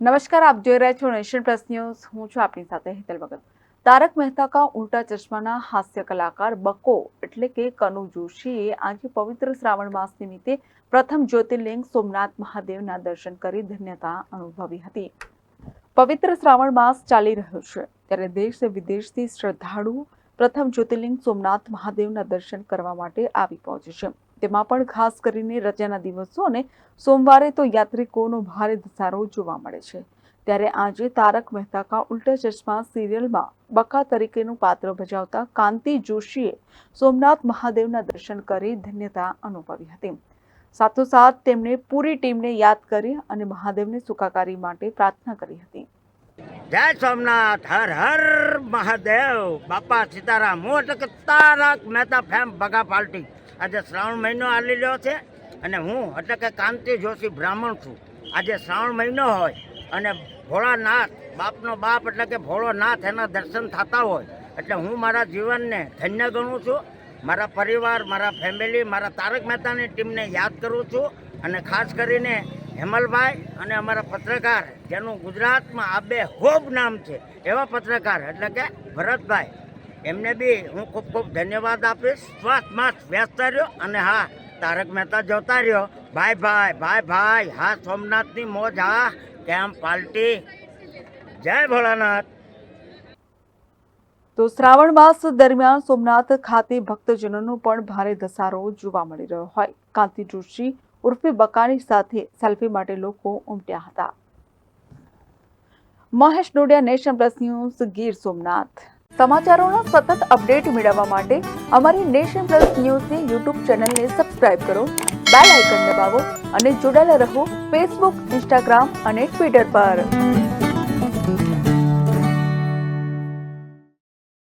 નમસ્કાર, આપ જોઈ રહ્યા છો નેશન પ્લસ ન્યૂઝ. હું છું આપની સાથે હેતલ ભગત. તારક મહેતા કા ઉલ્ટા ચશ્માના હાસ્ય કલાકાર બકો એટલે કે કનુ જોશીએ આજે પવિત્ર શ્રાવણ માસ નિમિત્તે પ્રથમ જ્યોતિર્લિંગ સોમનાથ મહાદેવના દર્શન કરી ધન્યતા અનુભવી હતી. પવિત્ર શ્રાવણ માસ ચાલી રહ્યો છે. ત્યારે દેશ વિદેશથી શ્રદ્ધાળુઓ પ્રથમ જ્યોતિર્લિંગ સોમનાથ મહાદેવના દર્શન કરવા માટે આવી પહોંચે છે. તેમાં પણ ખાસ કરીને રજાના દિવસો અને સોમવારે તો યાત્રિકોનો ભારે ધસારો જોવા મળે છે. ત્યારે આજે તારક મહેતા કા ઉલ્ટા ચશ્મા સિરિયલમાં બકા તરીકેનું પાત્ર ભજવતા કાંતિ જોશીએ સોમનાથ મહાદેવના દર્શન કરી ધન્યતા અનુભવી હતી. સાથોસાથ તેમણે પૂરી ટીમને યાદ કરી અને મહાદેવની સુખાકારી માટે પ્રાર્થના કરી હતી. જય સોમનાથ, હર હર મહાદેવ. બાપા સીતારામ, હું એટલે કે તારક મહેતા ફેમ ભગા પાર્ટી આજે શ્રાવણ મહિનો આલી રહ્યો છે અને હું એટલે કે કાંતિ જોશી બ્રાહ્મણ છું. આજે શ્રાવણ મહિનો હોય અને ભોળાનાથ, બાપનો બાપ એટલે કે ભોળોનાથ એના દર્શન થતા હોય. એટલે હું મારા જીવનને ધન્ય ગણું છું. મારા પરિવાર, મારા ફેમિલી, મારા તારક મહેતાની ટીમને યાદ કરું છું. અને ખાસ કરીને હેમલભાઈ અને અમારા પત્રકાર, જેનું ગુજરાતમાં આ બે હોબ નામ છે, એવા પત્રકાર, એટલે કે ભરતભાઈ. એમને બી હું ખૂબ ખૂબ ધન્યવાદ આપીશ. સ્વાસ્થ માસ વ્યસ્ત રહ્યો અને હા, તારક મહેતા જોતા રહ્યો. ભાઈ ભાઈ ભાઈ ભાઈ હા, સોમનાથની મોજ, હા, કેમ પાલટી? જય ભોળાનાથ. તો શ્રાવણ માસ દરમિયાન સોમનાથ ખાતે ભક્તજનોનો પણ ભારે ધસારો જોવા મળી રહ્યો હોય. કાંતિ જોશી ઉર્ફે બકાની સાથે સેલ્ફી માટે લોકો ઉમટ્યા હતા. Mahesh Dodiya, nation plus news, Gir Somnath. સમાચારોના સતત અપડેટ મેળવવા માટે અમારી નેશન પ્લસ ન્યૂઝની યુટ્યુબ ચેનલને સબસ્ક્રાઇબ કરો, બેલ આઇકન દબાવો અને જોડાયેલા રહો ફેસબુક, ઇન્સ્ટાગ્રામ અને ટ્વિટર પર.